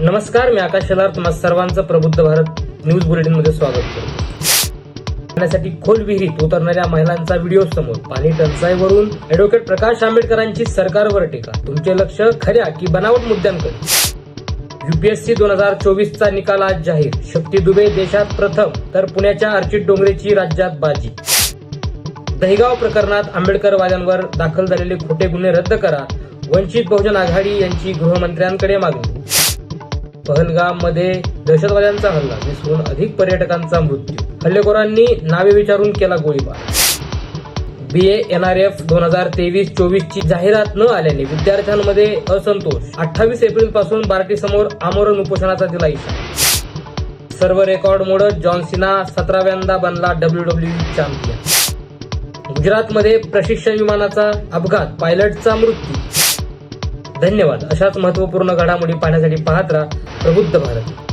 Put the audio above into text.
नमस्कार मी आकाश शेलार तुम्हा सर्वांचं प्रबुद्ध भारत न्यूज बुलेटिनमध्ये स्वागत करतो. पाण्यासाठी खोल विहिरीत उतरणाऱ्या महिलांचा व्हिडिओ समोर पाणी टंचाईवरून अॅडव्होकेट प्रकाश आंबेडकरांची सरकारवर टीका. तुमचे लक्ष खऱ्या की बनावट मुद्द्यांकडे. युपीएससी दोन हजार चोवीसचा निकाल आज जाहीर. शक्ती दुबे देशात प्रथम तर पुण्याच्या अर्चित डोंगरेची राज्यात बाजी. दहिगाव प्रकरणात आंबेडकरवाद्यांवर दाखल झालेले खोटे गुन्हे रद्द करा. वंचित बहुजन आघाडी यांची गृहमंत्र्यांकडे मागणी. पहलगाममध्ये दहशतवाद्यांचा हल्ला वीसहून अधिक पर्यटकांचा मृत्यू. हल्लेखोरांनी नावे विचारून केला गोळीबार. बी एन आर एफ दोन हजार तेवीस चोवीस ची जाहिरात न आल्याने विद्यार्थ्यांमध्ये असंतोष. अठ्ठावीस एप्रिलपासून बार्टी समोर आमरण उपोषणाचा दिला इशारा. सर्व रेकॉर्ड मोडत जॉन सिना सतराव्यांदा बनला डब्ल्यू डब्ल्यू चॅम्पियन गुजरातमध्ये प्रशिक्षण विमानाचा अपघात पायलटचा मृत्यू. धन्यवाद. अशाच महत्त्वपूर्ण घडामोडी पाहण्यासाठी पाहत राहा प्रबुद्ध भारत.